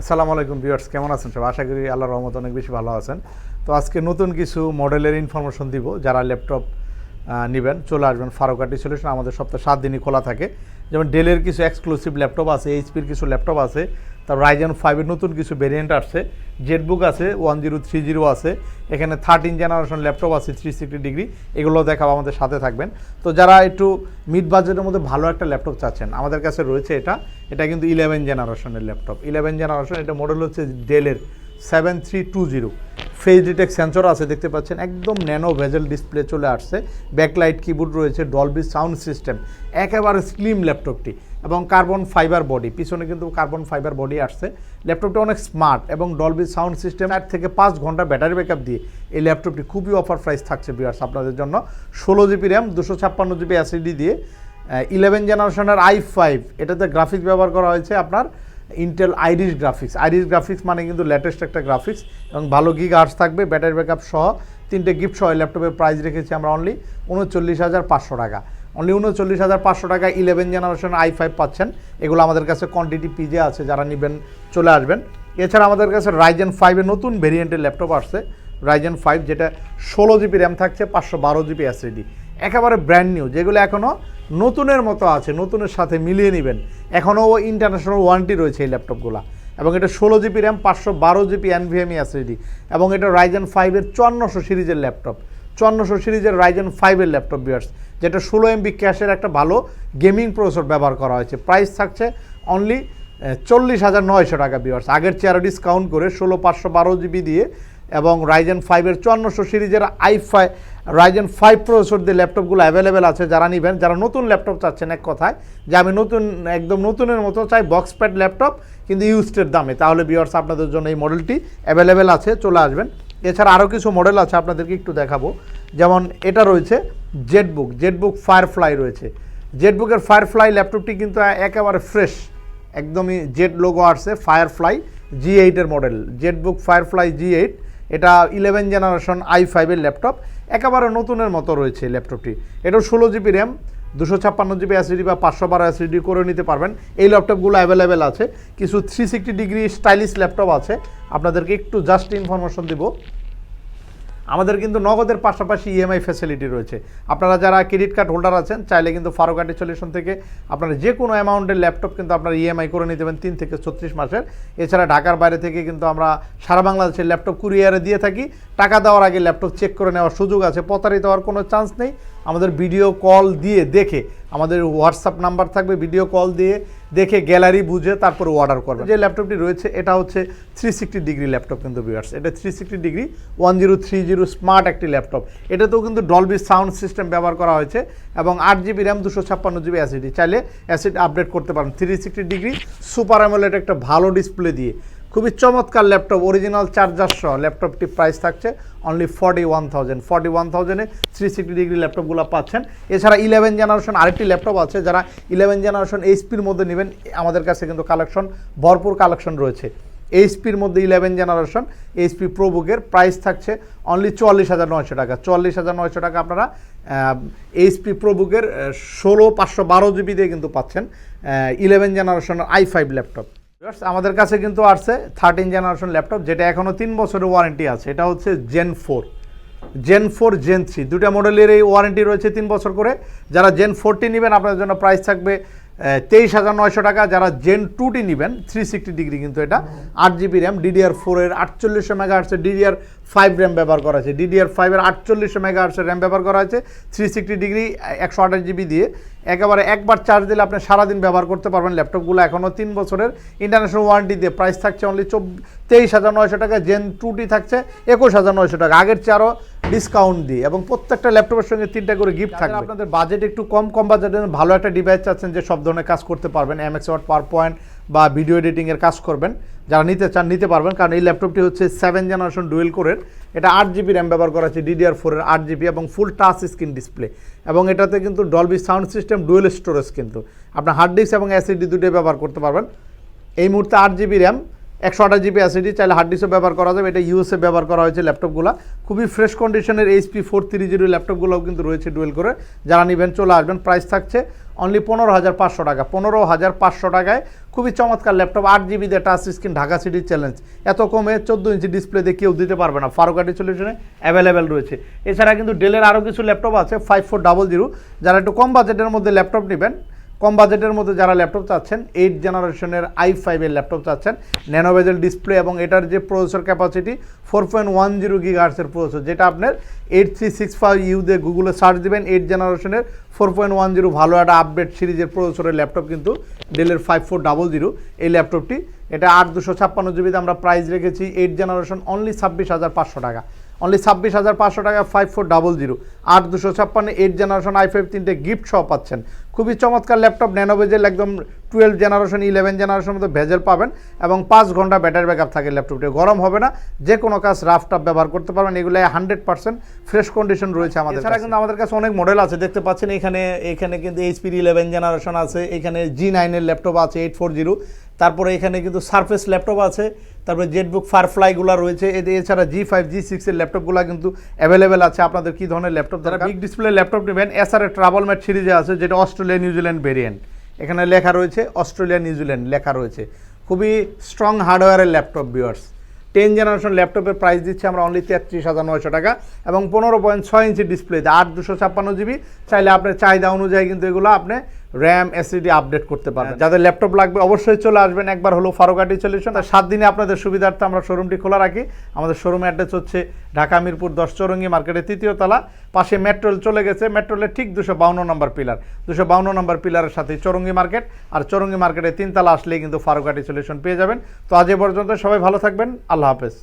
আসসালামু আলাইকুম ভিউয়ার্স, কেমন আছেন সব আশা করি আল্লাহর রহমত অনেক বেশি ভালো আছেন। তো আজকে নতুন কিছু মডেলের ইনফরমেশন দিব যারা ল্যাপটপ নেবেন, চলে আসবেন ফারুকাটি সলিউশন আমাদের সপ্তাহে সাত দিনই খোলা থাকে। যেমন ডেলের কিছু এক্সক্লুসিভ ল্যাপটপ আছে এইচপির কিছু ল্যাপটপ আছে। তার রাইজেন ফাইভের নতুন কিছু ভেরিয়েন্ট আসছে। জেটবুক আছে ওয়ান জিরো থ্রি জিরো আছে, এখানে থার্টিন জেনারেশন ল্যাপটপ আছে থ্রি সিক্সটি ডিগ্রি এগুলো দেখাবো আমাদের সাথে থাকবেন। তো যারা একটু মিড বাজেটের মধ্যে ভালো একটা ল্যাপটপ চাচ্ছেন, আমাদের কাছে রয়েছে এটা। এটা কিন্তু ইলেভেন জেনারেশনের ল্যাপটপ ইলেভেন জেনারেশন এটা মডেল হচ্ছে ডেলের seven three two zero face detect sensor আছে, দেখতে পাচ্ছেন? একদম ন্যানো ভেজেল ডিসপ্লে চলে আসছে। ব্যাকলাইট কিবোর্ড রয়েছে ডলবি সাউন্ড সিস্টেম একেবারে স্লিম ল্যাপটপটি এবং কার্বন ফাইবার বডি পিছনে কিন্তু কার্বন ফাইবার বডি আসছে। ল্যাপটপটা অনেক স্মার্ট এবং ডলবি সাউন্ড সিস্টেম চার থেকে পাঁচ ঘণ্টা ব্যাটারি ব্যাকআপ দিয়ে এই ল্যাপটপটি খুবই অফার প্রাইস থাকছে বিয়ার্স আপনাদের জন্য। ষোলো জিবি র্যাম দুশো ছাপ্পান্ন জিবি অ্যাসিডি দিয়ে ইলেভেন জেনারেশনের আই ফাইভ এটাতে গ্রাফিক্স ব্যবহার করা হয়েছে আপনার Intel Iris graphics Iris graphics মানে কিন্তু লেটেস্ট একটা গ্রাফিক্স এবং ভালো গিগ আর্টস থাকবে ব্যাটারি ব্যাকআপ সহ। তিনটে গিফট সহ ল্যাপটপের প্রাইস রেখেছি আমরা অনলি উনচল্লিশ হাজার পাঁচশো টাকা। অনলি উনচল্লিশ হাজার পাঁচশো টাকা ইলেভেন জেনারেশন আই ফাইভ পাচ্ছেন। এগুলো আমাদের কাছে কোয়ান্টিটি পিজে আছে, যারা নেবেন চলে আসবেন। এছাড়া আমাদের কাছে রাইজেন ফাইভের নতুন ভেরিয়েন্টের ল্যাপটপ আসছে। রাইজেন ফাইভ যেটা ষোলো জিবি র্যাম থাকছে, পাঁচশো বারো জিবি এসএডি একেবারে ব্র্যান্ড নিউ যেগুলো এখনও নতুনের মতো আছে, নতুনের সাথে মিলিয়ে নেবেন। এখনও ও ইন্টারন্যাশনাল ওয়ারেন্টি রয়েছে এই ল্যাপটপগুলো এবং এটা ষোলো জিবি র্যাম পাঁচশো বারো জিবি এনভিএমই এসএডি এবং এটা রাইজেন ফাইভের চুয়ান্নশো সিরিজের ল্যাপটপ চুয়ান্নশো সিরিজের রাইজেন ফাইভের ল্যাপটপ বিয়ার্স যেটা ষোলো এমবি ক্যাশের একটা ভালো গেমিং প্রসেসর ব্যবহার করা হয়েছে। প্রাইস থাকছে অনলি চল্লিশ হাজার নয়শো টাকা বিয়ার্স আগের চেয়ারও ডিসকাউন্ট করে ষোলো, পাঁচশো বারো জিবি দিয়ে এবং রাইজেন ফাইভের চুয়ান্নশো সিরিজের আই ফাই রাইজেন ফাইভ প্রসেসর দিয়ে ল্যাপটপগুলো অ্যাভেলেবেল আছে, যারা নেবেন, যারা নতুন ল্যাপটপ চাচ্ছেন, এক কথায়, যে আমি নতুন, একদম নতুনের মতো চাই বক্স প্যাড ল্যাপটপ, কিন্তু ইউজডের দামে। তাহলে বিয়ার্স আপনাদের জন্য এই মডেলটি অ্যাভেলেবেল আছে, চলে আসবেন। এছাড়া আরও কিছু মডেল আছে, আপনাদেরকে একটু দেখাবো। যেমন এটা রয়েছে জেটবুক জেটবুক ফায়ারফ্লাই রয়েছে। জেটবুকের ফায়ারফ্লাই ল্যাপটপটি কিন্তু একেবারে ফ্রেশ একদমই জেট লোগো আসছে ফায়ারফ্লাই জি এইটের model ZBook Firefly G eight এটা ইলেভেন জেনারেশন আই ফাইভের ল্যাপটপ। একেবারে নতুনের মতো রয়েছে ল্যাপটপটি। এটাও ষোলো জিবি র্যাম, দুশো ছাপ্পান্ন জিবি অ্যাসিডি বা পাঁচশো বারো অ্যাসিডি করে নিতে পারবেন। এই ল্যাপটপগুলো অ্যাভেলেবেল আছে। কিছু three sixty degree stylish laptop আছে। আপনাদেরকে একটু জাস্ট ইনফরমেশন দিব। আমাদের কিন্তু নগদের পাশাপাশি ইএমআই ফ্যাসিলিটি রয়েছে। আপনারা যারা ক্রেডিট কার্ড হোল্ডার আছেন, চাইলে কিন্তু ফারুকাটি সলিউশন থেকে আপনারা যে কোনো অ্যামাউন্টের ল্যাপটপ কিন্তু আপনারা ইএমআই করে নিতে পারেন তিন থেকে ছত্রিশ মাসের। এছাড়া ঢাকার বাইরে থেকে কিন্তু আমরা সারা বাংলাদেশের ল্যাপটপ কুরিয়ারে দিয়ে থাকি। টাকা দেওয়ার আগে ল্যাপটপ চেক করে নেওয়ার সুযোগ আছে। প্রতারিত হওয়ার কোনো চান্স নেই। আমাদের ভিডিও কল দিয়ে দেখে, আমাদের হোয়াটসঅ্যাপ নাম্বার থাকবে ভিডিও কল দিয়ে দেখে গ্যালারি বুঝে তারপর অর্ডার করবে যে ল্যাপটপটি রয়েছে, এটা হচ্ছে থ্রি সিক্সটি ডিগ্রি ল্যাপটপ কিন্তু ভিউয়ার্স এটা three sixty degree one zero three zero smart একটি ল্যাপটপ এটাতেও কিন্তু ডলবি সাউন্ড সিস্টেম ব্যবহার করা হয়েছে এবং আট জিবি র্যাম দুশো ছাপ্পান্ন জিবি অ্যাসিডি চাইলে অ্যাসিড আপডেট করতে পারেন। Three sixty degree super AMOLED একটা ভালো ডিসপ্লে দিয়ে। খুবই চমৎকার ল্যাপটপ অরিজিনাল চার্জার সহ। ল্যাপটপটি প্রাইস থাকছে only forty one thousand forty one থাউজেন্ডে three sixty degree ল্যাপটপগুলো পাচ্ছেন। এছাড়া ইলেভেন জেনারেশন আরেকটি ল্যাপটপ আছে, যারা ইলেভেন জেনারেশন এইচপির মধ্যে নেবেন। আমাদের কাছে কিন্তু কালেকশন ভরপুর কালেকশন রয়েছে। এইচপির মধ্যে ইলেভেন জেনারেশন এইচপি প্রোবুকের প্রাইস থাকছে অনলি চুয়াল্লিশ হাজার নয়শো টাকা। চুয়াল্লিশ হাজার নয়শো টাকা আপনারা এইচপি প্রোবুকের ষোলো, পাঁচশো বারো জিবি দিয়ে কিন্তু পাচ্ছেন ইলেভেন জেনারেশনের আই ফাইভ ল্যাপটপ। আমাদের কাছে কিন্তু আসছে থার্টিন জেনারেশন ল্যাপটপ যেটা এখনও তিন বছরের ওয়ারেন্টি আছে। এটা হচ্ছে gen four gen four gen three দুটা মডেলের এই ওয়ারেন্টি রয়েছে তিন বছর করে। যারা জেন ফোরটি নেবেন, আপনাদের জন্য প্রাইস থাকবে তেইশ হাজার নয়শো টাকা। যারা জেন টুটি নেবেন থ্রি সিক্সটি ডিগ্রি কিন্তু এটা। আট জিবি র্যাম ডিডিআর ফোরের আটচল্লিশশো মেগা আর্টসের ডিডিআর ফাইভ র্যাম ব্যবহার করা হয়েছে ডিডিআর ফাইভের আটচল্লিশশো মেগা আর্টসের র্যাম ব্যবহার করা হয়েছে থ্রি সিক্সটি ডিগ্রি একশো আঠাশ জিবি দিয়ে। একেবারে একবার চার্জ দিলে আপনি সারাদিন ব্যবহার করতে পারবেন ল্যাপটপগুলো এখনও তিন বছরের ইন্টারন্যাশনাল ওয়ারেন্টি দিয়ে প্রাইস থাকছে অনলি চব তেইশ হাজার নয়শো টাকা জেন টুটি থাকছে একুশ হাজার নয়শো টাকা। আগের চেয়ে ডিসকাউন্ট দিয়ে এবং প্রত্যেকটা ল্যাপটপের সঙ্গে তিনটা করে গিফট থাকে আপনাদের বাজেট একটু কম কম বাজেটের ভালো একটা ডিভাইস চাচ্ছেন যে সব ধরনের কাজ করতে পারবেন। M S Word PowerPoint বা ভিডিও এডিটিংয়ের কাজ করবেন। যারা নিতে চান, নিতে পারবেন, কারণ এই ল্যাপটপটি হচ্ছে সেভেন জেনারেশন ডুয়েল কোরের এটা আট জিবি র্যাম ব্যবহার করা হচ্ছে ডিডিআর ফোরের আট জিবি এবং ফুল টাচ স্ক্রিন ডিসপ্লে এবং এটাতে কিন্তু Dolby sound system dual storage কিন্তু। আপনার হার্ড ডিস্ক এবং অ্যাসিডি দুটোই ব্যবহার করতে পারবেন। এই মুহূর্তে আট জিবি র্যাম একশো আঠাশ জিবি অ্যাসিডি চাইলে হার্ড ডিস্কও ব্যবহার করা যাবে। এটা ইউএসএ ব্যবহার করা হয়েছে ল্যাপটপগুলো খুবই ফ্রেশ কন্ডিশনের এইচপি ফোর থ্রি জিরো ল্যাপটপগুলোও কিন্তু রয়েছে ডুয়েল করে যারা নেবেন, চলে আসবেন প্রাইস থাকছে অনলি পনেরো হাজার পাঁচশো টাকা। পনেরো হাজার পাঁচশো টাকায় খুবই চমৎকার ল্যাপটপ আট জিবি দিয়ে টাচ স্ক্রিন ঢাকা সিটির চ্যালেঞ্জ এত কমে চোদ্দ ইঞ্চি ডিসপ্লে দিয়ে কেউ দিতে পারবে না। ফারুকাটি সলিউশনে অ্যাভেলেবেল রয়েছে। এছাড়া কিন্তু ডেলের আরও কিছু ল্যাপটপ আছে ফাইভ ফোর ডাবল জিরো যারা একটু কম বাজেটের মধ্যে ল্যাপটপ নেবেন কম বাজেটের মধ্যে যারা ল্যাপটপ চাচ্ছেন এইট জেনারেশনের আই ফাইভের ল্যাপটপ চাচ্ছেন ন্যানোভেজেল ডিসপ্লে এবং এটার যে processor capacity four point one zero গিগার্সের processor যেটা আপনার eight three six five U দিয়ে গুগলে সার্চ দেবেন এইট জেনারেশনের ফোর পয়েন্ট ওয়ান জিরো ভালো একটা আপডেট সিরিজের প্রসেসরের ল্যাপটপ কিন্তু ডেলের ফাইভ ফোর ডাবল জিরো এই ল্যাপটপটি, এটা আট দুশো ছাপ্পান্ন জিবিতে আমরা প্রাইস রেখেছি এইট জেনারেশন অনলি ছাব্বিশ হাজার পাঁচশো টাকা। অনলি ছাব্বিশ হাজার পাঁচশো টাকা ফাইভ ফোর ডাবল জিরো আট দুশো ছাপ্পান্ন এইট জেনারেশন আই ফাইভ তিনটে গিফট সহ পাচ্ছেন। খুবই চমৎকার ল্যাপটপ ন্যানোভেজেল একদম টুয়েলভ জেনারেশন ইলেভেন জেনারেশনের মধ্যে ভেজেল পাবেন এবং পাঁচ ঘণ্টা ব্যাটারি ব্যাকআপ থাকে ল্যাপটপটি গরম হবে না যে কোনো কাজ রাফ টাফ ব্যবহার করতে পারবেন এগুলো হান্ড্রেড পার্সেন্ট ফ্রেশ কন্ডিশন রয়েছে আমাদের এছাড়া কিন্তু আমাদের কাছে অনেক মডেল আছে দেখতে পাচ্ছেন এখানে এখানে কিন্তু এইচপির ইলেভেন জেনারেশন আছে এখানে জি নাইনের ল্যাপটপ আছে এইট ফোর জিরো তারপরে এখানে কিন্তু সারফেস ল্যাপটপ আছে তারপরে জেটবুক ফায়ারফ্লাইগুলো রয়েছে এছাড়া জি ফাইভ জি সিক্সের ল্যাপটপগুলো কিন্তু অ্যাভেলেবেল আছে। আপনাদের কী ধরনের ল্যাপটপ যারা বিগ ডিসপ্লে ল্যাপটপ নেবেন এসআর ট্রাভেল ম্যাট সিরিজে আছে যেটা অস্ট্রেলিয়া নিউজিল্যান্ড ভেরিয়েন্ট এখানে লেখা রয়েছে অস্ট্রেলিয়া নিউজিল্যান্ড লেখা রয়েছে। খুবই স্ট্রং হার্ডওয়্যারের ল্যাপটপ বিয়ার্স টেন জেনারেশন ল্যাপটপের প্রাইস দিচ্ছে আমরা অনলি তেত্রিশ হাজার নয়শো টাকা এবং পনেরো পয়েন্ট ছয় ইঞ্চি ডিসপ্লে আট দুশো ছাপ্পান্ন জিবি চাইলে আপনার চাহিদা অনুযায়ী কিন্তু এগুলো আপনি র্যাম এসিডি আপডেট করতে পারবেন। যাদের ল্যাপটপ লাগবে অবশ্যই চলে আসবেন একবার হলো ফারুকাটি সলিউশন আর সাত দিনে আপনাদের সুবিধার্থে আমরা শোরুমটি খোলা রাখি। আমাদের শোরুম অ্যাড্রেস হচ্ছে ঢাকা মিরপুর দশ চৌরঙ্গি মার্কেটের তৃতীয় তলা। পাশে মেট্রোল চলে গেছে। মেট্রোলের ঠিক দুশো বাউন্ন নম্বর পিলার দুশো বাউন্ন নম্বর পিলারের সাথে চৌরঙ্গি মার্কেট আর চৌরঙ্গি মার্কেটে তিনতলা আসলেই কিন্তু ফারুকাটি সলিউশন পেয়ে যাবেন। তো আজ এ পর্যন্ত সবাই ভালো থাকবেন। আল্লাহ হাফেজ।